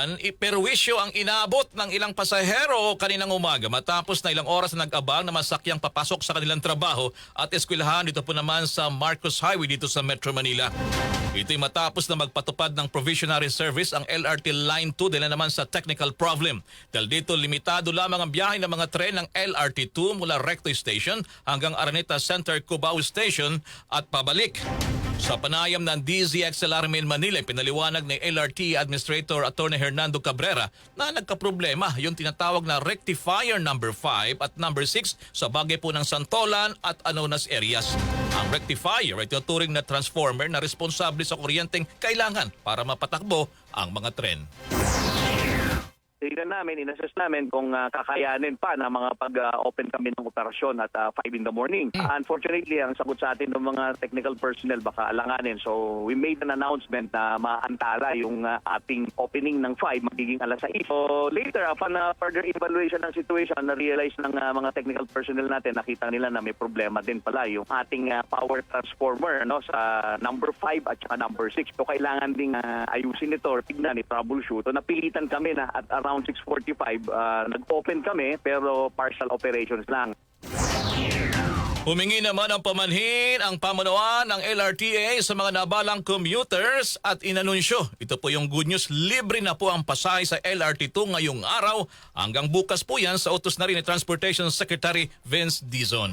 naman, iperwisyo ang inabot ng ilang pasahero kaninang umaga matapos na ilang oras na nag-abang na masakyang papasok sa kanilang trabaho at eskwelahan dito po naman sa Marcos Highway dito sa Metro Manila. Ito'y matapos na magpatupad ng provisionary service ang LRT Line 2 dahil na naman sa technical problem. Dahil dito limitado lamang ang biyahe ng mga tren ng LRT 2 mula Recto Station hanggang Araneta Center Cubao Station at pabalik. Sa panayam ng DZXL Armin Manila, pinaliwanag ni LRT Administrator Attorney Hernando Cabrera na nagkaproblema yung tinatawag na rectifier number 5 at number 6 sa bagay po ng Santolan at Anonas areas. Ang rectifier ay tinuturing na transformer na responsable sa kuryenteng kailangan para mapatakbo ang mga tren. Tignan namin, inassess namin kung ah, kakayanin pa na mga pag-open kami ng operasyon at ah, 5 in the morning. Unfortunately, ang sagot sa atin ng mga technical personnel baka alanganin. So we made an announcement na maantala yung ah, ating opening ng 5 magiging alas 6. So later, upon ah, further evaluation ng situation, na-realize ng ah, mga technical personnel natin, nakita nila na may problema din pala yung ating ah, power transformer no, sa number 5 at saka number 6. So kailangan ding ah, ayusin ito or tignan, i-troubleshoot. So napilitan kami na at around 6.45, ah, nag-open kami pero partial operations lang. Humingi naman ang pamanhin ang pamunuan ng LRTA sa mga nabalang commuters at inanunsyo. Ito po yung good news, libre na po ang pasahe sa LRT2 ngayong araw. Hanggang bukas po yan sa utos na rin ni Transportation Secretary Vince Dizon.